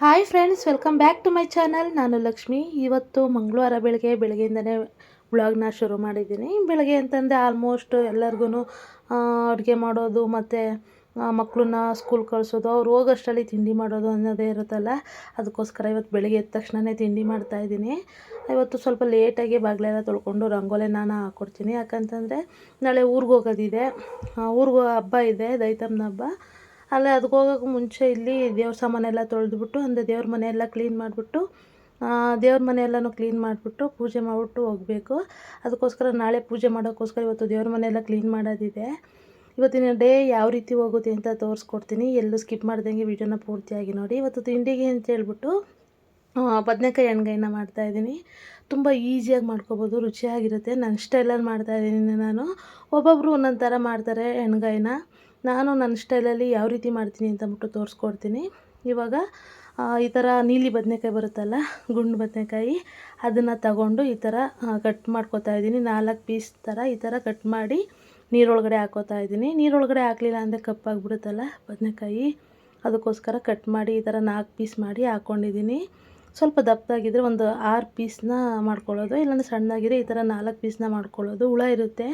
Hi friends welcome back to my channel ನಾನು ಲಕ್ಷ್ಮಿ. ಇವತ್ತು ಮಂಗಳವಾರ ಬೆಳಗ್ಗೆ, ಬೆಳಗ್ಗೆಯಿಂದನೇ ಬ್ಲಾಗ್ನ ಶುರು ಮಾಡಿದ್ದೀನಿ. ಬೆಳಗ್ಗೆ ಅಂತಂದರೆ ಆಲ್ಮೋಸ್ಟ್ ಎಲ್ಲರಿಗೂ ಅಡುಗೆ ಮಾಡೋದು ಮತ್ತು ಮಕ್ಕಳನ್ನ ಸ್ಕೂಲ್ ಕಳಿಸೋದು, ಅವ್ರು ಹೋಗೋಷ್ಟರಲ್ಲಿ ತಿಂಡಿ ಮಾಡೋದು ಅನ್ನೋದೇ ಇರುತ್ತಲ್ಲ. ಅದಕ್ಕೋಸ್ಕರ ಇವತ್ತು ಬೆಳಗ್ಗೆ ಎದ್ದ ತಕ್ಷಣವೇ ತಿಂಡಿ ಮಾಡ್ತಾಯಿದ್ದೀನಿ ಇವತ್ತು ಸ್ವಲ್ಪ ಲೇಟಾಗಿ ಬಾಗಿಲೆಲ್ಲ ತೊಳ್ಕೊಂಡು ರಂಗೋಲೆ ನಾನು ಹಾಕ್ಕೊಡ್ತೀನಿ ಯಾಕಂತಂದರೆ ನಾಳೆ ಊರಿಗೆ ಹೋಗೋದಿದೆ. ಊರಿಗೆ ಹಬ್ಬ ಇದೆ ದೈತಮ್ಮನ ಹಬ್ಬ. ಅಲ್ಲೇ ಅದಕ್ಕೆ ಹೋಗೋಕೆ ಮುಂಚೆ ಇಲ್ಲಿ ದೇವ್ರ ಸಾಮಾನೆಲ್ಲ ತೊಳೆದ್ಬಿಟ್ಟು ಅಂದರೆ ದೇವ್ರ ಮನೆಯೆಲ್ಲ ಕ್ಲೀನ್ ಮಾಡಿಬಿಟ್ಟು ದೇವ್ರ ಮನೆಯೆಲ್ಲನೂ ಕ್ಲೀನ್ ಮಾಡಿಬಿಟ್ಟು ಪೂಜೆ ಮಾಡಿಬಿಟ್ಟು ಹೋಗಬೇಕು. ಅದಕ್ಕೋಸ್ಕರ ನಾಳೆ ಪೂಜೆ ಮಾಡೋಕ್ಕೋಸ್ಕರ ಇವತ್ತು ದೇವ್ರ ಮನೆಯೆಲ್ಲ ಕ್ಲೀನ್ ಮಾಡೋದಿದೆ. ಇವತ್ತಿನ ಡೇ ಯಾವ ರೀತಿ ಹೋಗುತ್ತೆ ಅಂತ ತೋರಿಸ್ಕೊಡ್ತೀನಿ. ಎಲ್ಲೂ ಸ್ಕಿಪ್ ಮಾಡ್ದಂಗೆ ವೀಡಿಯೋನ ಪೂರ್ತಿಯಾಗಿ ನೋಡಿ. ಇವತ್ತು ತಿಂಡಿಗೆ ಅಂತ ಹೇಳ್ಬಿಟ್ಟು ಬದನೆಕಾಯಿ ಎಣ್ಗಾಯಿನ ಮಾಡ್ತಾಯಿದ್ದೀನಿ ತುಂಬ ಈಸಿಯಾಗಿ ಮಾಡ್ಕೊಬೋದು, ರುಚಿಯಾಗಿರುತ್ತೆ. ನನ್ನ ಸ್ಟೈಲಲ್ಲಿ ಮಾಡ್ತಾಯಿದ್ದೀನಿ ನಾನು. ಒಬ್ಬೊಬ್ಬರು ಒಂದೊಂದು ಥರ ಮಾಡ್ತಾರೆ ಎಣ್ಗಾಯಿನ ನಾನು ನನ್ನ ಸ್ಟೈಲಲ್ಲಿ ಯಾವ ರೀತಿ ಮಾಡ್ತೀನಿ ಅಂತ ಅಂದ್ಬಿಟ್ಟು ತೋರಿಸ್ಕೊಡ್ತೀನಿ. ಇವಾಗ ಈ ಥರ ನೀಲಿ ಬದನೆಕಾಯಿ ಬರುತ್ತಲ್ಲ, ಗುಂಡು ಬದನೆಕಾಯಿ, ಅದನ್ನು ತಗೊಂಡು ಈ ಥರ ಕಟ್ ಮಾಡ್ಕೋತಾ ಇದ್ದೀನಿ. ನಾಲ್ಕು ಪೀಸ್ ಥರ ಈ ಥರ ಕಟ್ ಮಾಡಿ ನೀರೊಳಗಡೆ ಹಾಕೋತಾ ಇದ್ದೀನಿ. ನೀರೊಳಗಡೆ ಹಾಕಲಿಲ್ಲ ಅಂದರೆ ಕಪ್ಪಾಗಿಬಿಡುತ್ತಲ್ಲ ಬದನೆಕಾಯಿ. ಅದಕ್ಕೋಸ್ಕರ ಕಟ್ ಮಾಡಿ ಈ ಥರ ನಾಲ್ಕು ಪೀಸ್ ಮಾಡಿ ಹಾಕ್ಕೊಂಡಿದ್ದೀನಿ ಸ್ವಲ್ಪ ದಪ್ಪದಾಗಿದ್ದರೆ ಒಂದು ಆರು ಪೀಸ್ನ ಮಾಡ್ಕೊಳ್ಳೋದು, ಇಲ್ಲಾಂದರೆ ಸಣ್ಣದಾಗಿದ್ರೆ ಈ ಥರ ನಾಲ್ಕು ಪೀಸ್ನ ಮಾಡ್ಕೊಳ್ಳೋದು. ಹುಳ ಇರುತ್ತೆ.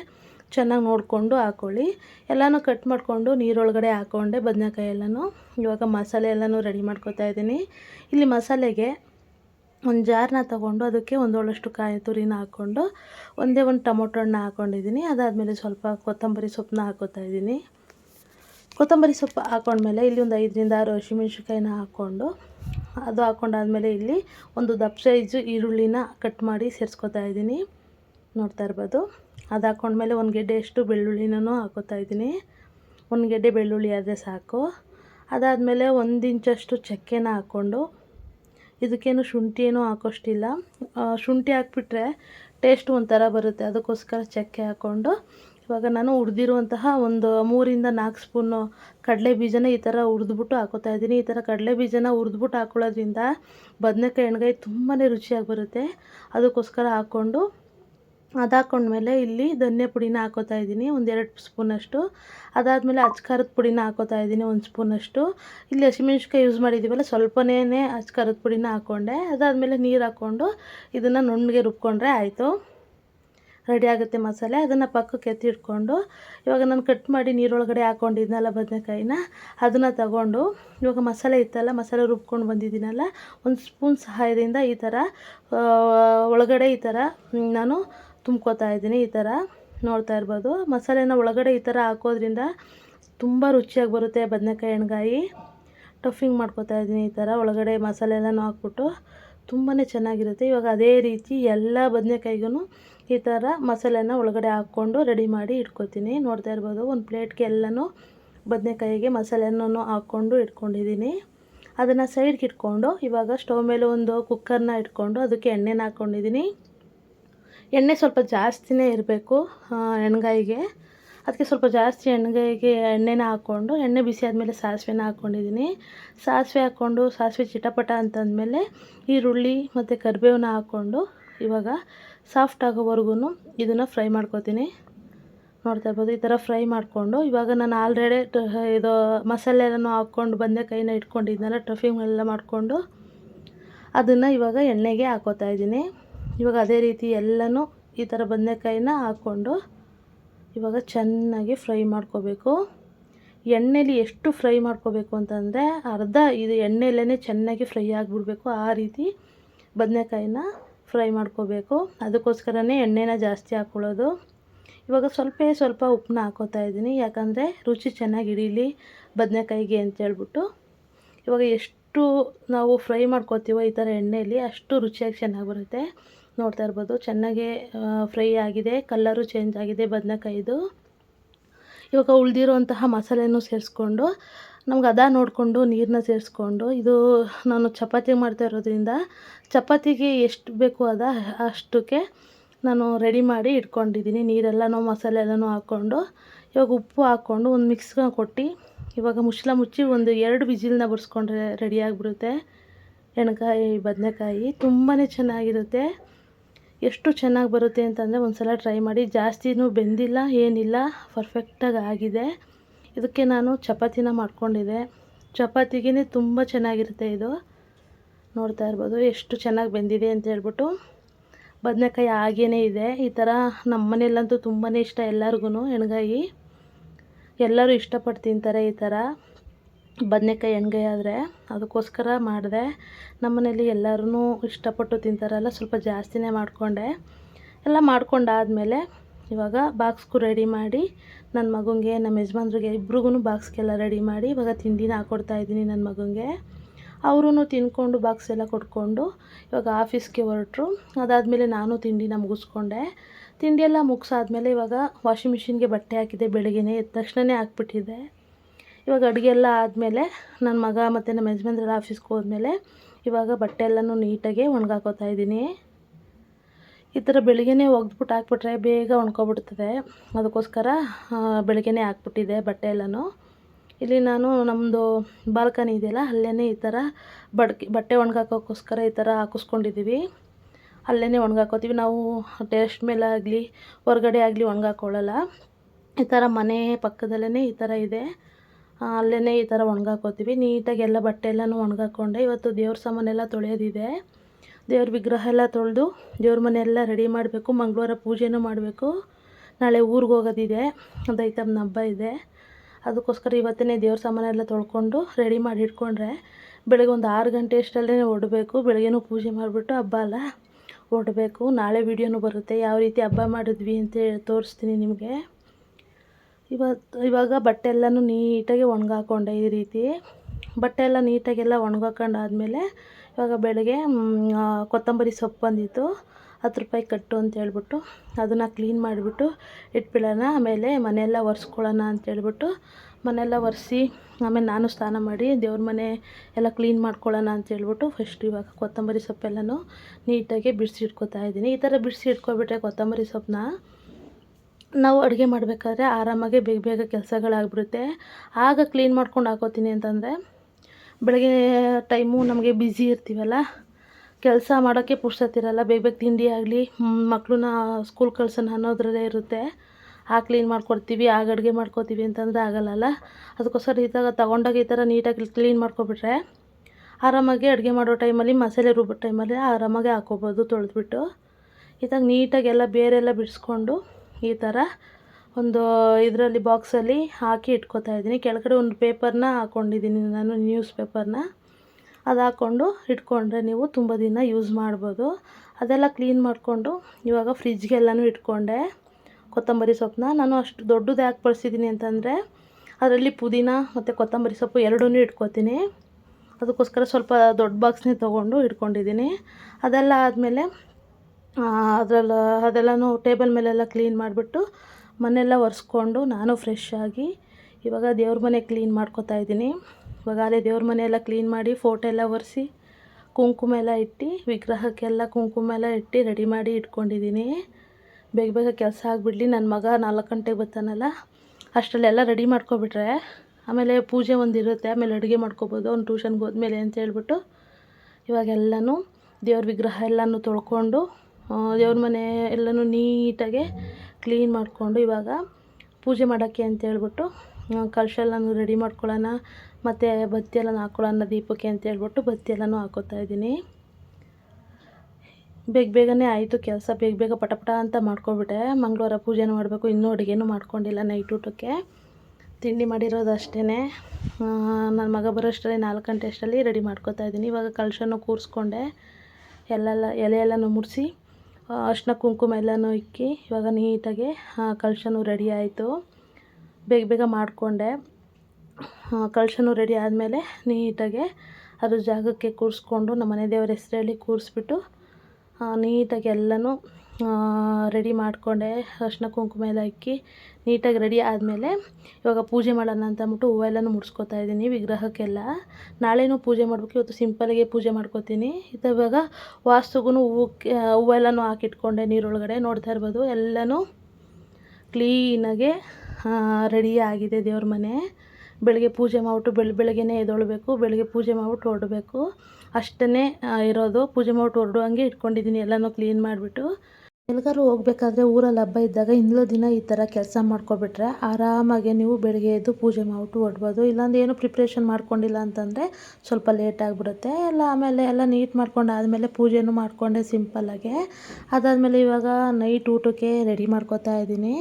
ಚೆನ್ನಾಗಿ ನೋಡಿಕೊಂಡು ಹಾಕ್ಕೊಳ್ಳಿ ಎಲ್ಲನೂ ಕಟ್ ಮಾಡಿಕೊಂಡು ನೀರೊಳಗಡೆ ಹಾಕ್ಕೊಂಡೆ ಬದನೆಕಾಯಿ ಎಲ್ಲನೂ. ಇವಾಗ ಮಸಾಲೆ ಎಲ್ಲನೂ ರೆಡಿ ಮಾಡ್ಕೊತಾ ಇದ್ದೀನಿ. ಇಲ್ಲಿ ಮಸಾಲೆಗೆ ಒಂದು ಜಾರನ್ನ ತೊಗೊಂಡು ಅದಕ್ಕೆ ಒಂದೊಳಷ್ಟು ಕಾಯಿ ತುರಿನ ಹಾಕ್ಕೊಂಡು ಒಂದೇ ಒಂದು ಟೊಮೊಟೊ ಹಣ್ಣು ಹಾಕ್ಕೊಂಡಿದ್ದೀನಿ ಅದಾದಮೇಲೆ ಸ್ವಲ್ಪ ಕೊತ್ತಂಬರಿ ಸೊಪ್ಪನ್ನ ಹಾಕೋತಾ ಇದ್ದೀನಿ. ಕೊತ್ತಂಬರಿ ಸೊಪ್ಪು ಹಾಕೊಂಡ್ಮೇಲೆ ಇಲ್ಲಿ ಒಂದು ಐದರಿಂದ ಆರು ಹಸಿಮೆಣ್ಸಿನ್ಕಾಯಿನ ಹಾಕ್ಕೊಂಡು ಅದು ಹಾಕ್ಕೊಂಡಾದ್ಮೇಲೆ ಇಲ್ಲಿ ಒಂದು ದಪ್ಪ ಸೈಜು ಈರುಳ್ಳಿನ ಕಟ್ ಮಾಡಿ ಸೇರಿಸ್ಕೊತಾ ಇದ್ದೀನಿ. ನೋಡ್ತಾ ಇರ್ಬೋದು. ಅದು ಮೇಲೆ ಒಂದು ಗೆಡ್ಡೆಯಷ್ಟು ಬೆಳ್ಳುಳ್ಳಿನೂ ಹಾಕೋತಾ ಇದ್ದೀನಿ. ಒಂದು ಗೆಡ್ಡೆ ಬೆಳ್ಳುಳ್ಳಿ ಆದರೆ ಸಾಕು. ಅದಾದಮೇಲೆ ಒಂದು ಇಂಚಷ್ಟು ಚಕ್ಕೆನ ಹಾಕ್ಕೊಂಡು ಇದಕ್ಕೇನು ಶುಂಠಿ ಹಾಕೋಷ್ಟಿಲ್ಲ. ಶುಂಠಿ ಹಾಕ್ಬಿಟ್ರೆ ಟೇಸ್ಟ್ ಒಂಥರ ಬರುತ್ತೆ. ಅದಕ್ಕೋಸ್ಕರ ಚಕ್ಕೆ ಹಾಕ್ಕೊಂಡು ಇವಾಗ ನಾನು ಹುರಿದಿರುವಂತಹ ಒಂದು ಮೂರಿಂದ ನಾಲ್ಕು ಸ್ಪೂನು ಕಡಲೆ ಬೀಜನ ಈ ಥರ ಹುರಿದ್ಬಿಟ್ಟು ಹಾಕೋತಾ ಇದ್ದೀನಿ. ಈ ಥರ ಕಡಲೆ ಬೀಜನ ಹುರಿದ್ಬಿಟ್ಟು ಹಾಕೊಳ್ಳೋದ್ರಿಂದ ಬದನೆಕಾಯಿ ಎಣ್ಗಾಯಿ ತುಂಬಾ ರುಚಿಯಾಗಿ ಬರುತ್ತೆ. ಅದಕ್ಕೋಸ್ಕರ ಹಾಕ್ಕೊಂಡು ಅದು ಹಾಕ್ಕೊಂಡ್ಮೇಲೆ ಇಲ್ಲಿ ಧನ್ಯ ಪುಡಿನ ಹಾಕೋತಾ ಇದ್ದೀನಿ ಒಂದೆರಡು ಸ್ಪೂನಷ್ಟು. ಅದಾದಮೇಲೆ ಅಚ್ಕಾರದ ಪುಡಿನ ಹಾಕೋತಾ ಇದ್ದೀನಿ, ಒಂದು ಸ್ಪೂನಷ್ಟು. ಇಲ್ಲಿ ಹಸಿಮೆಣ್ಸಿಕಾಯಿ ಯೂಸ್ ಮಾಡಿದ್ದೀವಲ್ಲ ಸ್ವಲ್ಪನೇ ಅಚ್ಕಾರದ ಪುಡಿನ ಹಾಕ್ಕೊಂಡೆ ಅದಾದಮೇಲೆ ನೀರು ಹಾಕ್ಕೊಂಡು ಇದನ್ನು ನುಣ್ಣಗೆ ರುಬ್ಕೊಂಡ್ರೆ ಆಯಿತು. ರೆಡಿ ಆಗುತ್ತೆ ಮಸಾಲೆ. ಅದನ್ನು ಪಕ್ಕಕ್ಕೆ ಎತ್ತಿಟ್ಕೊಂಡು, ಇವಾಗ ನಾನು ಕಟ್ ಮಾಡಿ ನೀರೊಳಗಡೆ ಹಾಕ್ಕೊಂಡಿದ್ನಲ್ಲ ಬದನೆಕಾಯಿನ, ಅದನ್ನು ತಗೊಂಡು, ಇವಾಗ ಮಸಾಲೆ ಇತ್ತಲ್ಲ, ಮಸಾಲೆ ರುಬ್ಕೊಂಡು ಬಂದಿದ್ದೀನಲ್ಲ, ಒಂದು ಸ್ಪೂನ್ ಸಹಾಯದಿಂದ ಈ ಥರ ಒಳಗಡೆ ಈ ಥರ ನಾನು ತುಂಬ್ಕೋತಾ ಇದ್ದೀನಿ ಈ ಥರ ನೋಡ್ತಾ ಇರ್ಬೋದು. ಮಸಾಲೆನ ಒಳಗಡೆ ಈ ಥರ ಹಾಕೋದ್ರಿಂದ ತುಂಬ ರುಚಿಯಾಗಿ ಬರುತ್ತೆ ಬದನೆಕಾಯಿ ಎಣ್ಗಾಯಿ. ಟಫಿಂಗ್ ಮಾಡ್ಕೋತಾ ಇದ್ದೀನಿ ಈ ಥರ ಒಳಗಡೆ ಮಸಾಲೆ ಎಲ್ಲನೂ ಹಾಕ್ಬಿಟ್ಟು ತುಂಬಾ ಚೆನ್ನಾಗಿರುತ್ತೆ. ಇವಾಗ ಅದೇ ರೀತಿ ಎಲ್ಲ ಬದನೆಕಾಯಿಗೂ ಈ ಥರ ಮಸಾಲೆನ ಒಳಗಡೆ ಹಾಕ್ಕೊಂಡು ರೆಡಿ ಮಾಡಿ ಇಟ್ಕೊತೀನಿ. ನೋಡ್ತಾ ಇರ್ಬೋದು ಒಂದು ಪ್ಲೇಟ್ಗೆ ಎಲ್ಲನೂ ಬದನೆಕಾಯಿಗೆ ಮಸಾಲೆನೂ ಹಾಕ್ಕೊಂಡು ಇಟ್ಕೊಂಡಿದ್ದೀನಿ. ಅದನ್ನು ಸೈಡ್ಗೆ ಇಟ್ಕೊಂಡು ಇವಾಗ ಸ್ಟವ್ ಮೇಲೆ ಒಂದು ಕುಕ್ಕರ್ನ ಇಟ್ಕೊಂಡು ಅದಕ್ಕೆ ಎಣ್ಣೆನ ಹಾಕ್ಕೊಂಡಿದ್ದೀನಿ. ಎಣ್ಣೆ ಸ್ವಲ್ಪ ಜಾಸ್ತಿನೇ ಇರಬೇಕು ಎಣ್ಗಾಯಿಗೆ. ಅದಕ್ಕೆ ಸ್ವಲ್ಪ ಜಾಸ್ತಿ ಎಣ್ಗಾಯಿಗೆ ಎಣ್ಣೆನ ಹಾಕ್ಕೊಂಡು, ಎಣ್ಣೆ ಬಿಸಿ ಆದಮೇಲೆ ಸಾಸಿವೆನ ಹಾಕ್ಕೊಂಡಿದ್ದೀನಿ ಸಾಸಿವೆ ಹಾಕ್ಕೊಂಡು, ಸಾಸಿವೆ ಚಿಟಪಟ ಅಂತಂದಮೇಲೆ ಈರುಳ್ಳಿ ಮತ್ತು ಕರಿಬೇವನ್ನ ಹಾಕ್ಕೊಂಡು ಇವಾಗ ಸಾಫ್ಟ್ ಆಗೋವರೆಗೂ ಇದನ್ನು ಫ್ರೈ ಮಾಡ್ಕೊತೀನಿ. ನೋಡ್ತಾ ಇರ್ಬೋದು, ಈ ಥರ ಫ್ರೈ ಮಾಡಿಕೊಂಡು ಇವಾಗ ನಾನು ಆಲ್ರೆಡಿ ಇದು ಮಸಾಲೆ ಎಲ್ಲನೂ ಹಾಕ್ಕೊಂಡು ಬಂದೆ ಕೈನ ಇಟ್ಕೊಂಡಿದ್ನಲ್ಲ ಟಫಿಂಗ್ ಎಲ್ಲ ಮಾಡಿಕೊಂಡು ಅದನ್ನು ಇವಾಗ ಎಣ್ಣೆಗೆ ಹಾಕೋತಾ ಇದ್ದೀನಿ. ಇವಾಗ ಅದೇ ರೀತಿ ಎಲ್ಲನೂ ಈ ಥರ ಬದನೆಕಾಯಿನ ಹಾಕ್ಕೊಂಡು ಇವಾಗ ಚೆನ್ನಾಗಿ ಫ್ರೈ ಮಾಡ್ಕೋಬೇಕು. ಎಣ್ಣೆಲಿ ಎಷ್ಟು ಫ್ರೈ ಮಾಡ್ಕೋಬೇಕು ಅಂತಂದರೆ ಅರ್ಧ ಇದು ಎಣ್ಣೆಲೇ ಚೆನ್ನಾಗಿ ಫ್ರೈ ಆಗಿಬಿಡ್ಬೇಕು. ಆ ರೀತಿ ಬದನೆಕಾಯಿನ ಫ್ರೈ ಮಾಡ್ಕೋಬೇಕು. ಅದಕ್ಕೋಸ್ಕರನೇ ಎಣ್ಣೆನ ಜಾಸ್ತಿ ಹಾಕ್ಕೊಳ್ಳೋದು ಇವಾಗ ಸ್ವಲ್ಪ ಸ್ವಲ್ಪ ಉಪ್ಪನ್ನ ಹಾಕೋತಾ ಇದ್ದೀನಿ. ಯಾಕಂದರೆ ರುಚಿ ಚೆನ್ನಾಗಿ ಹಿಡೀಲಿ ಬದನೆಕಾಯಿಗೆ ಅಂತೇಳ್ಬಿಟ್ಟು ಇವಾಗ ಎಷ್ಟು ನಾವು ಫ್ರೈ ಮಾಡ್ಕೋತೀವೋ ಈ ಥರ ಎಣ್ಣೆಯಲ್ಲಿ ಅಷ್ಟು ರುಚಿಯಾಗಿ ಚೆನ್ನಾಗಿ ಬರುತ್ತೆ. ನೋಡ್ತಾ ಇರ್ಬೋದು. ಚೆನ್ನಾಗಿ ಫ್ರೈ ಆಗಿದೆ. ಕಲ್ಲರು ಚೇಂಜ್ ಆಗಿದೆ ಬದನೆಕಾಯಿದು. ಇವಾಗ ಉಳಿದಿರುವಂತಹ ಮಸಾಲೆನೂ ಸೇರಿಸ್ಕೊಂಡು, ನಮ್ಗೆ ಅದ ನೋಡಿಕೊಂಡು ನೀರನ್ನ ಸೇರಿಸ್ಕೊಂಡು, ಇದು ನಾನು ಚಪಾತಿ ಮಾಡ್ತಾ ಇರೋದ್ರಿಂದ ಚಪಾತಿಗೆ ಎಷ್ಟು ಬೇಕು ಅದ ಅಷ್ಟಕ್ಕೆ ನಾನು ರೆಡಿ ಮಾಡಿ ಇಟ್ಕೊಂಡಿದ್ದೀನಿ. ನೀರೆಲ್ಲನೂ ಮಸಾಲೆ ಎಲ್ಲನೂ ಹಾಕ್ಕೊಂಡು, ಇವಾಗ ಉಪ್ಪು ಹಾಕ್ಕೊಂಡು ಒಂದು ಮಿಕ್ಸ್ನ ಕೊಟ್ಟು, ಇವಾಗ ಮುಚ್ಚಲ ಮುಚ್ಚಿ ಒಂದು ಎರಡು ವಿಜಿಲ್ನ ಬರ್ಸ್ಕೊಂಡ್ರೆ ರೆಡಿ ಆಗಿಬಿಡುತ್ತೆ. ಎಣ್ಗಾಯಿ, ಬದನೆಕಾಯಿ ತುಂಬಾ ಚೆನ್ನಾಗಿರುತ್ತೆ. ಎಷ್ಟು ಚೆನ್ನಾಗಿ ಬರುತ್ತೆ ಅಂತಂದರೆ ಒಂದು ಸಲ ಟ್ರೈ ಮಾಡಿ. ಜಾಸ್ತಿನೂ ಬೆಂದಿಲ್ಲ, ಏನಿಲ್ಲ ಪರ್ಫೆಕ್ಟಾಗಿ ಆಗಿದೆ. ಇದಕ್ಕೆ ನಾನು ಚಪಾತಿನ ಮಾಡ್ಕೊಂಡಿದ್ದೆ ಚಪಾತಿಗೇ ತುಂಬ ಚೆನ್ನಾಗಿರುತ್ತೆ ಇದು. ನೋಡ್ತಾ ಇರ್ಬೋದು, ಎಷ್ಟು ಚೆನ್ನಾಗಿ ಬೆಂದಿದೆ ಅಂತ ಹೇಳ್ಬಿಟ್ಟು. ಬದನೆಕಾಯಿ ಹಾಗೇ ಇದೆ. ಈ ಥರ ನಮ್ಮ ಮನೆಯಲ್ಲಂತೂ ತುಂಬಾ ಇಷ್ಟ ಎಲ್ಲರಿಗೂ ಎಣ್ಗಾಯಿ. ಎಲ್ಲರೂ ಇಷ್ಟಪಟ್ಟು ತಿಂತಾರೆ ಈ ಥರ ಬದನೆಕಾಯಿ ಎಣ್ಗಾಯಿ ಆದರೆ ಅದಕ್ಕೋಸ್ಕರ ಮಾಡಿದೆ. ನಮ್ಮ ಮನೇಲಿ ಎಲ್ಲರೂ ಇಷ್ಟಪಟ್ಟು ತಿಂತಾರಲ್ಲ, ಸ್ವಲ್ಪ ಜಾಸ್ತಿನೇ ಮಾಡಿಕೊಂಡೆ. ಎಲ್ಲ ಮಾಡ್ಕೊಂಡಾದಮೇಲೆ ಇವಾಗ ಬಾಕ್ಸ್ಗೂ ರೆಡಿ ಮಾಡಿ ನನ್ನ ಮಗನಿಗೆ ನಮ್ಮ ಯಜಮಾನ್ರಿಗೆ ಇಬ್ರಿಗೂ ಬಾಕ್ಸ್ಗೆಲ್ಲ ರೆಡಿ ಮಾಡಿ ಇವಾಗ ತಿಂಡಿನ ಹಾಕ್ಕೊಡ್ತಾ ಇದ್ದೀನಿ ನನ್ನ ಮಗನಿಗೆ ಅವರೂ ತಿಂದ್ಕೊಂಡು ಬಾಕ್ಸ್ ಎಲ್ಲ ಕೊಟ್ಕೊಂಡು ಇವಾಗ ಆಫೀಸ್ಗೆ ಹೊರಟ್ರು. ಅದಾದಮೇಲೆ ನಾನು ತಿಂಡಿನ ಮುಗಿಸ್ಕೊಂಡೆ. ತಿಂಡಿ ಎಲ್ಲ ಮುಗಿಸಾದ್ಮೇಲೆ ಇವಾಗ ವಾಷಿಂಗ್ ಮಿಷಿನ್ಗೆ ಬಟ್ಟೆ ಹಾಕಿದೆ ಬೆಳಗ್ಗೆನೇ ಎದ್ದ ತಕ್ಷಣವೇ ಹಾಕ್ಬಿಟ್ಟಿದ್ದೆ. ಇವಾಗ ಅಡುಗೆ ಎಲ್ಲ ಆದಮೇಲೆ ನನ್ನ ಮಗ ಮತ್ತು ನಮ್ಮ ಯಜಮಾನ್ರೆಲ್ಲ ಆಫೀಸ್ಗೆ ಹೋದ್ಮೇಲೆ ಇವಾಗ ಬಟ್ಟೆ ಎಲ್ಲನೂ ನೀಟಾಗಿ ಒಣಗಾಕೋತಾ ಇದ್ದೀನಿ. ಈ ಥರ ಬೆಳಿಗ್ಗೆನೇ ಒಗ್ದ್ಬಿಟ್ಟು ಹಾಕ್ಬಿಟ್ರೆ ಬೇಗ ಒಣ್ಕೊಬಿಡ್ತದೆ. ಅದಕ್ಕೋಸ್ಕರ ಬೆಳಗ್ಗೆನೇ ಹಾಕ್ಬಿಟ್ಟಿದೆ ಬಟ್ಟೆ ಎಲ್ಲನೂ. ಇಲ್ಲಿ ನಾನು ನಮ್ಮದು ಬಾಲ್ಕನಿ ಇದೆಯಲ್ಲ ಅಲ್ಲೇ ಈ ಥರ ಬಡ್ಕೆ, ಬಟ್ಟೆ ಒಣಗಾಕೋಕ್ಕೋಸ್ಕರ ಈ ಥರ ಹಾಕಿಸ್ಕೊಂಡಿದ್ದೀವಿ ಅಲ್ಲೇ ಒಣಗಾಕೋತೀವಿ. ನಾವು ಟೇಸ್ಟ್ ಮೇಲೆ ಆಗಲಿ, ಹೊರಗಡೆ ಆಗಲಿ ಒಣಗಾಕೊಳ್ಳಲ್ಲ. ಈ ಥರ ಮನೆ ಪಕ್ಕದಲ್ಲೇ ಈ ಥರ ಇದೆ. ಅಲ್ಲೇ ಈ ಥರ ಒಣಗಾಕೋತೀವಿ. ನೀಟಾಗಿ ಎಲ್ಲ ಬಟ್ಟೆ ಎಲ್ಲನೂ ಒಣಗಾಕೊಂಡೆ. ಇವತ್ತು ದೇವ್ರ ಸಾಮಾನೆಲ್ಲ ತೊಳೆಯೋದಿದೆ ದೇವ್ರ ವಿಗ್ರಹ ಎಲ್ಲ ತೊಳೆದು ದೇವ್ರ ಮನೆ ಎಲ್ಲ ರೆಡಿ ಮಾಡಬೇಕು. ಮಂಗಳವಾರ ಪೂಜೆನೂ ಮಾಡಬೇಕು. ನಾಳೆ ಊರಿಗೆ ಹೋಗೋದಿದೆ. ದೈತಮ್ಮನ ಹಬ್ಬ ಇದೆ. ಅದಕ್ಕೋಸ್ಕರ ಇವತ್ತೇ ದೇವ್ರ ಸಾಮಾನೆಲ್ಲ ತೊಳ್ಕೊಂಡು ರೆಡಿ ಮಾಡಿ ಇಟ್ಕೊಂಡ್ರೆ ಬೆಳಗ್ಗೆ ಒಂದು ಆರು ಗಂಟೆ ಅಷ್ಟಲ್ಲೇ ಹೊಡಬೇಕು ಬೆಳಗ್ಗೆನೂ ಪೂಜೆ ಮಾಡಿಬಿಟ್ಟು ಹಬ್ಬ ಅಲ್ಲ ಹೊಡಬೇಕು ನಾಳೆ ವೀಡಿಯೋನೂ ಬರುತ್ತೆ. ಯಾವ ರೀತಿ ಹಬ್ಬ ಮಾಡಿದ್ವಿ ಅಂತ ತೋರಿಸ್ತೀನಿ ನಿಮಗೆ. ಇವತ್ತು ಇವಾಗ ಬಟ್ಟೆ ಎಲ್ಲನೂ ನೀಟಾಗಿ ಒಣಗಾಕೊಂಡೆ ಈ ರೀತಿ. ಬಟ್ಟೆ ಎಲ್ಲ ನೀಟಾಗೆಲ್ಲ ಆದಮೇಲೆ ಇವಾಗ ಬೆಳಗ್ಗೆ ಕೊತ್ತಂಬರಿ ಸೊಪ್ಪು ಬಂದಿತ್ತು. ಹತ್ತು ರೂಪಾಯಿ ಕಟ್ಟು ಅಂತ ಹೇಳ್ಬಿಟ್ಟು ಅದನ್ನು ಕ್ಲೀನ್ ಮಾಡಿಬಿಟ್ಟು ಇಟ್ಬಿಡೋಣ. ಆಮೇಲೆ ಮನೆಯೆಲ್ಲ ಒರೆಸ್ಕೊಳ್ಳೋಣ ಅಂತೇಳ್ಬಿಟ್ಟು ಮನೆಯೆಲ್ಲ ಒರೆಸಿ ಆಮೇಲೆ ನಾನು ಸ್ನಾನ ಮಾಡಿ ದೇವ್ರ ಮನೆ ಎಲ್ಲ ಕ್ಲೀನ್ ಮಾಡ್ಕೊಳ್ಳೋಣ ಅಂತ ಹೇಳ್ಬಿಟ್ಟು ಫಸ್ಟ್ ಇವಾಗ ಕೊತ್ತಂಬರಿ ಸೊಪ್ಪೆಲ್ಲನೂ ನೀಟಾಗಿ ಬಿಡಿಸಿ ಇಟ್ಕೊತಾ ಇದ್ದೀನಿ. ಈ ಥರ ಬಿಡಿಸಿ ಇಟ್ಕೊಬಿಟ್ರೆ ಕೊತ್ತಂಬರಿ ಸೊಪ್ಪನ್ನ ನಾವು ಅಡುಗೆ ಮಾಡಬೇಕಾದ್ರೆ ಆರಾಮಾಗಿ ಬೇಗ ಬೇಗ ಕೆಲಸಗಳಾಗ್ಬಿಡುತ್ತೆ. ಆಗ ಕ್ಲೀನ್ ಮಾಡ್ಕೊಂಡು ಹಾಕೋತೀನಿ ಅಂತಂದರೆ, ಬೆಳಗ್ಗೆ ಟೈಮು ನಮಗೆ ಬ್ಯುಸಿ ಇರ್ತೀವಲ್ಲ, ಕೆಲಸ ಮಾಡೋಕ್ಕೆ ಪುಷ್ಟತಿರಲ್ಲ ಬೇಗ ಬೇಗ ತಿಂಡಿ ಆಗಲಿ ಮಕ್ಕಳನ್ನ ಸ್ಕೂಲ್ ಕಳ್ಸೋಣ ಅನ್ನೋದ್ರಲ್ಲೇ ಇರುತ್ತೆ. ಆ ಕ್ಲೀನ್ ಮಾಡ್ಕೊಡ್ತೀವಿ, ಆಗ ಅಡುಗೆ ಮಾಡ್ಕೊತೀವಿ ಅಂತಂದರೆ ಆಗಲ್ಲಲ್ಲ ಅದಕ್ಕೋಸ್ಕರ ಈ ಥರ ತೊಗೊಂಡಾಗ ಈ ಥರ ನೀಟಾಗಿ ಕ್ಲೀನ್ ಮಾಡ್ಕೊಬಿಟ್ರೆ, ಆರಾಮಾಗಿ ಅಡುಗೆ ಮಾಡೋ ಟೈಮಲ್ಲಿ ಮಸಾಲೆ ರುಬ್ಬೋ ಟೈಮಲ್ಲಿ ಆರಾಮಾಗಿ ಹಾಕೋಬೋದು ತೊಳೆದ್ಬಿಟ್ಟು. ಈ ಥರ ನೀಟಾಗಿ ಎಲ್ಲ ಬೇರೆಲ್ಲ ಬಿಡಿಸ್ಕೊಂಡು ಈ ಥರ ಒಂದು ಇದರಲ್ಲಿ ಬಾಕ್ಸಲ್ಲಿ ಹಾಕಿ ಇಟ್ಕೋತಾ ಇದ್ದೀನಿ. ಕೆಳಗಡೆ ಒಂದು ಪೇಪರ್ನ ಹಾಕ್ಕೊಂಡಿದ್ದೀನಿ ನಾನು ನ್ಯೂಸ್ ಪೇಪರ್ನ ಅದು ಹಾಕ್ಕೊಂಡು ಇಟ್ಕೊಂಡ್ರೆ ನೀವು ತುಂಬ ದಿನ ಯೂಸ್ ಮಾಡ್ಬೋದು. ಅದೆಲ್ಲ ಕ್ಲೀನ್ ಮಾಡಿಕೊಂಡು ಇವಾಗ ಫ್ರಿಜ್ಗೆಲ್ಲನೂ ಇಟ್ಕೊಂಡೆ. ಕೊತ್ತಂಬರಿ ಸೊಪ್ಪನ್ನ ನಾನು ಅಷ್ಟು ದೊಡ್ಡದು ಯಾಕೆ ಬಳಸಿದ್ದೀನಿ ಅಂತಂದರೆ ಅದರಲ್ಲಿ ಪುದೀನ ಮತ್ತು ಕೊತ್ತಂಬರಿ ಸೊಪ್ಪು ಎರಡೂ ಇಟ್ಕೋತೀನಿ. ಅದಕ್ಕೋಸ್ಕರ ಸ್ವಲ್ಪ ದೊಡ್ಡ ಬಾಕ್ಸ್ನೇ ತೊಗೊಂಡು ಇಟ್ಕೊಂಡಿದ್ದೀನಿ. ಅದೆಲ್ಲ ಆದಮೇಲೆ ಅದರಲ್ಲಿ, ಅದೆಲ್ಲನೂ ಟೇಬಲ್ ಮೇಲೆಲ್ಲ ಕ್ಲೀನ್ ಮಾಡಿಬಿಟ್ಟು ಮನೆಯೆಲ್ಲ ಒರೆಸ್ಕೊಂಡು ನಾನು ಫ್ರೆಶ್ ಆಗಿ ಇವಾಗ ದೇವ್ರ ಮನೆ ಕ್ಲೀನ್ ಮಾಡ್ಕೊತಾ ಇದ್ದೀನಿ. ಇವಾಗ ಅದೇ ದೇವ್ರ ಮನೆ ಎಲ್ಲ ಕ್ಲೀನ್ ಮಾಡಿ ಫೋಟೋ ಎಲ್ಲ ಒರೆಸಿ ಕುಂಕುಮ ಎಲ್ಲ ಇಟ್ಟು ವಿಗ್ರಹಕ್ಕೆಲ್ಲ ಕುಂಕುಮ ಎಲ್ಲ ಇಟ್ಟು ರೆಡಿ ಮಾಡಿ ಇಟ್ಕೊಂಡಿದ್ದೀನಿ. ಬೇಗ ಬೇಗ ಕೆಲಸ ಆಗಿಬಿಡ್ಲಿ ನನ್ನ ಮಗ ನಾಲ್ಕು ಗಂಟೆಗೆ ಬರ್ತಾನಲ್ಲ, ಅಷ್ಟರಲ್ಲೆಲ್ಲ ರೆಡಿ ಮಾಡ್ಕೊಬಿಟ್ರೆ, ಆಮೇಲೆ ಪೂಜೆ ಒಂದು ಇರುತ್ತೆ, ಆಮೇಲೆ ಅಡುಗೆ ಮಾಡ್ಕೊಬೋದು, ಅವ್ನು ಟ್ಯೂಷನ್ಗೆ ಹೋದ್ಮೇಲೆ ಅಂತ ಹೇಳ್ಬಿಟ್ಟು ಇವಾಗೆಲ್ಲನೂ ದೇವ್ರ ವಿಗ್ರಹ ಎಲ್ಲನೂ ತೊಳ್ಕೊಂಡು ದೇವ್ರ ಮನೆ ಎಲ್ಲನೂ ನೀಟಾಗೆ ಕ್ಲೀನ್ ಮಾಡಿಕೊಂಡು ಇವಾಗ ಪೂಜೆ ಮಾಡೋಕ್ಕೆ ಅಂತ ಹೇಳ್ಬಿಟ್ಟು ಕಲಶ ಎಲ್ಲನೂ ರೆಡಿ ಮಾಡ್ಕೊಳ್ಳೋಣ, ಮತ್ತು ಬತ್ತಿ ಎಲ್ಲನೂ ಹಾಕ್ಕೊಳ್ಳೋಣ ದೀಪಕ್ಕೆ ಅಂತ ಹೇಳ್ಬಿಟ್ಟು ಬತ್ತಿ ಎಲ್ಲನೂ ಹಾಕೋತಾ ಇದ್ದೀನಿ. ಬೇಗ ಬೇಗನೆ ಆಯಿತು ಕೆಲಸ, ಬೇಗ ಬೇಗ ಪಟಪಟ ಪಟ ಅಂತ ಮಾಡ್ಕೊಬಿಟ್ಟೆ ಮಂಗಳವಾರ ಪೂಜೆನೂ ಮಾಡಬೇಕು, ಇನ್ನೂ ಅಡುಗೆನೂ ಮಾಡ್ಕೊಂಡಿಲ್ಲ ನೈಟ್ ಊಟಕ್ಕೆ. ತಿಂಡಿ ಮಾಡಿರೋದು ಅಷ್ಟೇ ನನ್ನ ಮಗ ಬರೋಷ್ಟರಲ್ಲಿ ನಾಲ್ಕು ಗಂಟೆ ಅಷ್ಟರಲ್ಲಿ ರೆಡಿ ಮಾಡ್ಕೊತಾ ಇದ್ದೀನಿ. ಇವಾಗ ಕಲಶನೂ ಕೂರಿಸ್ಕೊಂಡೆ. ಎಲ್ಲೆಲ್ಲ ಎಲೆ ಎಲ್ಲನೂ ಮುಡಿಸಿ ಅರ್ಶಿನ ಕುಂಕುಮ ಎಲ್ಲನೂ ಇಕ್ಕಿ ಇವಾಗ ನೀಟಾಗಿ ಕಲಶನೂ ರೆಡಿ ಆಯಿತು. ಬೇಗ ಬೇಗ ಮಾಡಿಕೊಂಡೆ. ಕಲಶನೂ ರೆಡಿ ಆದಮೇಲೆ ನೀಟಾಗೆ ಅದ್ರ ಜಾಗಕ್ಕೆ ಕೂರಿಸ್ಕೊಂಡು ನಮ್ಮ ಮನೆ ದೇವ್ರ ಹೆಸರಲ್ಲಿ ಕೂರಿಸ್ಬಿಟ್ಟು ನೀಟಾಗಿ ಎಲ್ಲನೂ ರೆಡಿ ಮಾಡಿಕೊಂಡೆ ಅರ್ಶಿನ ಕುಂಕುಮ ಎಲ್ಲ ಇಕ್ಕಿ ನೀಟಾಗಿ ರೆಡಿ ಆದಮೇಲೆ ಇವಾಗ ಪೂಜೆ ಮಾಡೋಣ ಅಂತ ಅಂದ್ಬಿಟ್ಟು ಹೂವೆಲ್ಲನೂ ಮುಡಿಸ್ಕೊತಾ ಇದ್ದೀನಿ ವಿಗ್ರಹಕ್ಕೆಲ್ಲ. ನಾಳೆನೂ ಪೂಜೆ ಮಾಡಬೇಕು, ಇವತ್ತು ಸಿಂಪಲಾಗೆ ಪೂಜೆ ಮಾಡ್ಕೋತೀನಿ. ಇವಾಗ ವಾಸ್ತುಗೂ ಹೂವಕ್ಕೆ ಹೂವೆಲ್ಲನೂ ಹಾಕಿಟ್ಕೊಂಡೆ ನೀರೊಳಗಡೆ ನೋಡ್ತಾ ಇರ್ಬೋದು. ಎಲ್ಲನೂ ಕ್ಲೀನಾಗೆ ರೆಡಿ ಆಗಿದೆ ದೇವ್ರ ಮನೆ. ಬೆಳಗ್ಗೆ ಪೂಜೆ ಮಾಡಿಬಿಟ್ಟು ಬೆಳ, ಬೆಳಗ್ಗೆನೇ ಎದೊಳ್ಬೇಕು ಬೆಳಗ್ಗೆ ಪೂಜೆ ಮಾಡ್ಬಿಟ್ಟು ಹೊರಡಬೇಕು. ಅಷ್ಟೇ ಇರೋದು. ಪೂಜೆ ಮಾಡಿಬಿಟ್ಟು ಹೊರಡುವಂಗೆ ಇಟ್ಕೊಂಡಿದ್ದೀನಿ ಎಲ್ಲನೂ ಕ್ಲೀನ್ ಮಾಡಿಬಿಟ್ಟು. ಎಲ್ಗಾರು ಹೋಗ್ಬೇಕಾದ್ರೆ ಊರಲ್ಲಿ ಹಬ್ಬ ಇದ್ದಾಗ ಹಿಂದಿನ ದಿನ ಈ ಥರ ಕೆಲಸ ಮಾಡ್ಕೊಬಿಟ್ರೆ ಆರಾಮಾಗಿ ನೀವು ಬೆಳಗ್ಗೆ ಎದ್ದು ಪೂಜೆ ಮಾಡ್ಬಿಟ್ಟು ಹೊಡ್ಬೋದು ಇಲ್ಲಾಂದ್ರೆ ಏನು ಪ್ರಿಪ್ರೇಷನ್ ಮಾಡ್ಕೊಂಡಿಲ್ಲ ಅಂತಂದರೆ ಸ್ವಲ್ಪ ಲೇಟ್ ಆಗಿಬಿಡುತ್ತೆ. ಎಲ್ಲ ಆಮೇಲೆ ಎಲ್ಲ ನೀಟ್ ಮಾಡ್ಕೊಂಡು ಆದಮೇಲೆ ಪೂಜೆನೂ ಮಾಡಿಕೊಂಡೆ ಸಿಂಪಲ್ಲಾಗೆ ಅದಾದಮೇಲೆ ಇವಾಗ ನೈಟ್ ಊಟಕ್ಕೆ ರೆಡಿ ಮಾಡ್ಕೊತಾ ಇದ್ದೀನಿ.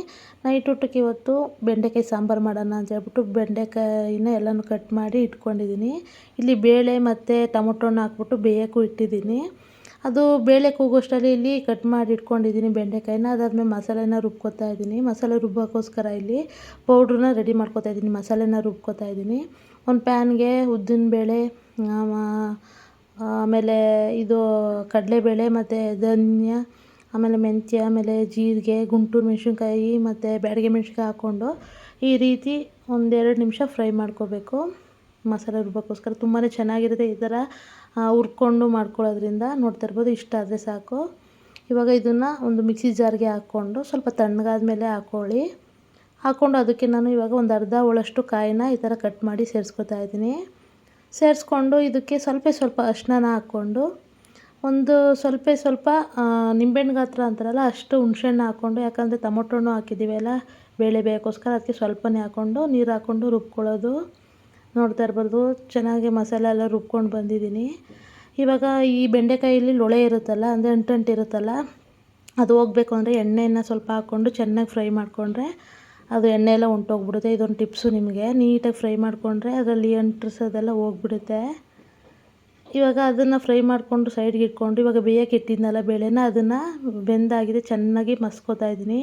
ನೈಟ್ ಊಟಕ್ಕೆ ಇವತ್ತು ಬೆಂಡೆಕಾಯಿ ಸಾಂಬಾರು ಮಾಡೋಣ ಅಂತ ಹೇಳ್ಬಿಟ್ಟು ಬೆಂಡೆಕಾಯಿನ ಎಲ್ಲನೂ ಕಟ್ ಮಾಡಿ ಇಟ್ಕೊಂಡಿದ್ದೀನಿ. ಇಲ್ಲಿ ಬೇಳೆ ಮತ್ತು ಟೊಮೊಟೊನ ಹಾಕ್ಬಿಟ್ಟು ಬೇಯೋಕ್ಕೂ ಇಟ್ಟಿದ್ದೀನಿ. ಅದು ಬೇಳೆ ಕೂಗೋಷ್ಟರಲ್ಲಿ ಇಲ್ಲಿ ಕಟ್ ಮಾಡಿ ಇಟ್ಕೊಂಡಿದ್ದೀನಿ ಬೆಂಡೆಕಾಯಿನ. ಅದಾದ್ಮೇಲೆ ಮಸಾಲೆನ ರುಬ್ಕೊತಾ ಇದ್ದೀನಿ. ಮಸಾಲೆ ರುಬ್ಬೋಕ್ಕೋಸ್ಕರ ಇಲ್ಲಿ ಪೌಡ್ರನ್ನ ರೆಡಿ ಮಾಡ್ಕೊತಾ ಇದ್ದೀನಿ. ಮಸಾಲೆನ ರುಬ್ಕೊತಾ ಇದ್ದೀನಿ. ಒಂದು ಪ್ಯಾನ್ಗೆ ಉದ್ದಿನಬೇಳೆ ಆಮೇಲೆ ಇದು ಕಡಲೆಬೇಳೆ ಮತ್ತು ಧನ್ಯ, ಆಮೇಲೆ ಮೆಂತ್ಯ, ಆಮೇಲೆ ಜೀರಿಗೆ, ಗುಂಟೂರು ಮೆಣಸಿನ್ಕಾಯಿ ಮತ್ತು ಬ್ಯಾಡಗೆ ಮೆಣಸಿನ್ಕಾಯಿ ಹಾಕ್ಕೊಂಡು ಈ ರೀತಿ ಒಂದೆರಡು ನಿಮಿಷ ಫ್ರೈ ಮಾಡ್ಕೋಬೇಕು. ಮಸಾಲೆ ರುಬ್ಬೋಕ್ಕೋಸ್ಕರ ತುಂಬಾ ಚೆನ್ನಾಗಿರುತ್ತೆ ಈ ಥರ ಹುರ್ಕೊಂಡು ಮಾಡ್ಕೊಳ್ಳೋದ್ರಿಂದ ನೋಡ್ತಾ ಇರ್ಬೋದು, ಇಷ್ಟ ಆದರೆ ಸಾಕು. ಇವಾಗ ಇದನ್ನು ಒಂದು ಮಿಕ್ಸಿ ಜಾರ್ಗೆ ಹಾಕ್ಕೊಂಡು ಸ್ವಲ್ಪ ತಣ್ಣಗಾದ ಮೇಲೆ ಹಾಕ್ಕೊಳ್ಳಿ ಹಾಕ್ಕೊಂಡು ಅದಕ್ಕೆ ನಾನು ಇವಾಗ ಒಂದು ಅರ್ಧ ಹೋಳಷ್ಟು ಕಾಯಿನ ಈ ಥರ ಕಟ್ ಮಾಡಿ ಸೇರಿಸ್ಕೊತಾ ಇದ್ದೀನಿ. ಸೇರಿಸ್ಕೊಂಡು ಇದಕ್ಕೆ ಸ್ವಲ್ಪ ಸ್ವಲ್ಪ ಅರ್ಶಿನ ಹಾಕ್ಕೊಂಡು, ಒಂದು ಸ್ವಲ್ಪ ಸ್ವಲ್ಪ ನಿಂಬೆಹಣ್ಣು ಗಾತ್ರ ಅಂತಾರಲ್ಲ, ಅಷ್ಟು ಹುಣ್ಸೆಹಣ್ಣು ಹಾಕ್ಕೊಂಡು, ಯಾಕಂದರೆ ಟೊಮೊಟೊನೂ ಹಾಕಿದ್ದೀವಲ್ಲ, ಬೇಳೆ ಬೇಯೋಕ್ಕೋಸ್ಕರ ಅದಕ್ಕೆ ಸ್ವಲ್ಪನೇ ಹಾಕ್ಕೊಂಡು ನೀರು ಹಾಕ್ಕೊಂಡು ರುಬ್ಕೊಳ್ಳೋದು. ನೋಡ್ತಾ ಇರ್ಬೋದು. ಚೆನ್ನಾಗಿ ಮಸಾಲೆ ಎಲ್ಲ ರುಬ್ಕೊಂಡು ಬಂದಿದ್ದೀನಿ. ಇವಾಗ ಈ ಬೆಂಡೆಕಾಯಲ್ಲಿ ಲೊಳೆ ಇರುತ್ತಲ್ಲ, ಅಂದರೆ ಅಂಟಂಟು ಇರುತ್ತಲ್ಲ, ಅದು ಹೋಗ್ಬೇಕು ಅಂದರೆ ಎಣ್ಣೆನ ಸ್ವಲ್ಪ ಹಾಕ್ಕೊಂಡು ಚೆನ್ನಾಗಿ ಫ್ರೈ ಮಾಡಿಕೊಂಡ್ರೆ ಅದು ಎಣ್ಣೆ ಎಲ್ಲ ಹೊಂಟೋಗ್ಬಿಡುತ್ತೆ ಇದೊಂದು ಟಿಪ್ಸು ನಿಮಗೆ. ನೀಟಾಗಿ ಫ್ರೈ ಮಾಡಿಕೊಂಡ್ರೆ ಅದರಲ್ಲಿ ಅಂಟಿಸೋದೆಲ್ಲ ಹೋಗ್ಬಿಡುತ್ತೆ. ಇವಾಗ ಅದನ್ನು ಫ್ರೈ ಮಾಡಿಕೊಂಡು ಸೈಡ್ಗೆ ಇಟ್ಕೊಂಡು, ಇವಾಗ ಬೇಯಕ್ಕೆ ಇಟ್ಟಿದ್ನಲ್ಲ ಬೇಳೆನ, ಅದನ್ನು ಬೆಂದಾಗಿದೆ, ಚೆನ್ನಾಗಿ ಮಸ್ಕೋತಾ ಇದ್ದೀನಿ.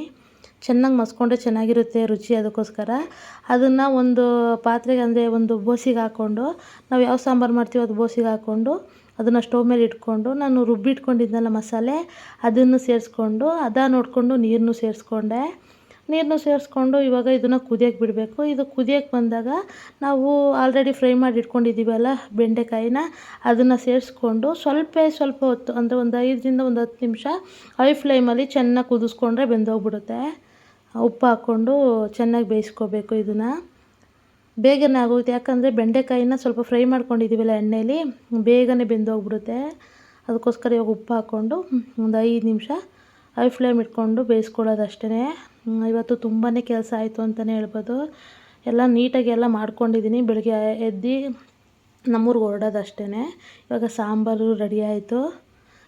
ಚೆನ್ನಾಗಿ ಮಸ್ಕೊಂಡ್ರೆ ಚೆನ್ನಾಗಿರುತ್ತೆ ರುಚಿ ಅದಕ್ಕೋಸ್ಕರ. ಅದನ್ನು ಒಂದು ಪಾತ್ರೆಗೆ ಅಂದರೆ ಒಂದು ಬೋಸಿಗೆ ಹಾಕ್ಕೊಂಡು, ನಾವು ಯಾವ ಸಾಂಬಾರು ಮಾಡ್ತೀವೋ ಅದು ಬೋಸಿಗೆ ಹಾಕ್ಕೊಂಡು, ಅದನ್ನು ಸ್ಟವ್ ಮೇಲೆ ಇಟ್ಕೊಂಡು, ನಾನು ರುಬ್ಬಿಟ್ಕೊಂಡಿದ್ನಲ್ಲ ಮಸಾಲೆ, ಅದನ್ನು ಸೇರಿಸ್ಕೊಂಡು, ಅದ ನೋಡಿಕೊಂಡು ನೀರನ್ನು ಸೇರಿಸ್ಕೊಂಡೆ. ನೀರನ್ನು ಸೇರಿಸ್ಕೊಂಡು ಇವಾಗ ಇದನ್ನು ಕುದಿಯೋಕ್ಕೆ ಬಿಡಬೇಕು. ಇದು ಕುದಿಯೋಕ್ಕೆ ಬಂದಾಗ ನಾವು ಆಲ್ರೆಡಿ ಫ್ರೈ ಮಾಡಿ ಇಟ್ಕೊಂಡಿದ್ದೀವಲ್ಲ ಬೆಂಡೆಕಾಯಿನ, ಅದನ್ನು ಸೇರಿಸ್ಕೊಂಡು ಸ್ವಲ್ಪ ಸ್ವಲ್ಪ ಹೊತ್ತು, ಅಂದರೆ ಒಂದು ಐದರಿಂದ ಒಂದು ಹತ್ತು ನಿಮಿಷ ಹೈ ಫ್ಲೇಮಲ್ಲಿ ಚೆನ್ನಾಗಿ ಕುದಿಸ್ಕೊಂಡ್ರೆ ಬೆಂದೋಗ್ಬಿಡುತ್ತೆ. ಉಪ್ಪು ಹಾಕ್ಕೊಂಡು ಚೆನ್ನಾಗಿ ಬೇಯಿಸ್ಕೋಬೇಕು ಇದನ್ನು. ಬೇಗನೆ ಆಗೋಗುತ್ತೆ ಯಾಕಂದರೆ ಬೆಂಡೆಕಾಯಿನ ಸ್ವಲ್ಪ ಫ್ರೈ ಮಾಡ್ಕೊಂಡಿದ್ದೀವಲ್ಲ ಎಣ್ಣೆಯಲ್ಲಿ ಬೇಗನೆ ಬೆಂದೋಗ್ಬಿಡುತ್ತೆ. ಅದಕ್ಕೋಸ್ಕರ ಇವಾಗ ಉಪ್ಪು ಹಾಕ್ಕೊಂಡು ಒಂದು ಐದು ನಿಮಿಷ ಐ ಫ್ಲೇಮ್ ಇಟ್ಕೊಂಡು ಬೇಯಿಸ್ಕೊಳ್ಳೋದು ಅಷ್ಟೇ ಇವತ್ತು ತುಂಬಾ ಕೆಲಸ ಆಯಿತು ಅಂತಲೇ ಹೇಳ್ಬೋದು. ಎಲ್ಲ ನೀಟಾಗಿ ಎಲ್ಲ ಮಾಡ್ಕೊಂಡಿದ್ದೀನಿ ಬೆಳಗ್ಗೆ ಎದ್ದು ನಮ್ಮೂರಿಗೆ ಹೊರಡೋದು ಅಷ್ಟೇ ಇವಾಗ ಸಾಂಬಾರು ರೆಡಿ ಆಯಿತು.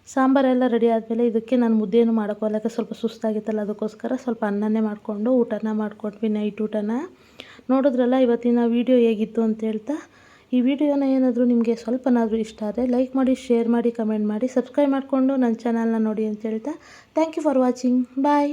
ಸಾಂಬಾರೆಲ್ಲ ರೆಡಿ ಆದಮೇಲೆ ಇದಕ್ಕೆ ನಾನು ಮುದ್ದೆಯನ್ನು ಮಾಡೋಕ್ಕೋಗಲ್ಲ ಸ್ವಲ್ಪ ಸುಸ್ತಾಗಿತ್ತಲ್ಲ, ಅದಕ್ಕೋಸ್ಕರ ಸ್ವಲ್ಪ ಅನ್ನನೇ ಮಾಡಿಕೊಂಡು ಊಟನ ಮಾಡಿಕೊಂಡ್ವಿ ನೈಟ್ ಊಟನ. ನೋಡಿದ್ರಲ್ಲ, ಇವತ್ತಿನ ವೀಡಿಯೋ ಹೇಗಿತ್ತು ಅಂತ ಹೇಳ್ತಾ, ಈ ವಿಡಿಯೋನ ಏನಾದರೂ ನಿಮಗೆ ಸ್ವಲ್ಪನಾದರೂ ಇಷ್ಟ ಆದರೆ ಲೈಕ್ ಮಾಡಿ ಶೇರ್ ಮಾಡಿ ಕಮೆಂಟ್ ಮಾಡಿ ಸಬ್ಸ್ಕ್ರೈಬ್ ಮಾಡಿಕೊಂಡು ನನ್ನ ಚಾನಲ್ನ ನೋಡಿ ಅಂತ ಹೇಳ್ತಾ thank you for watching bye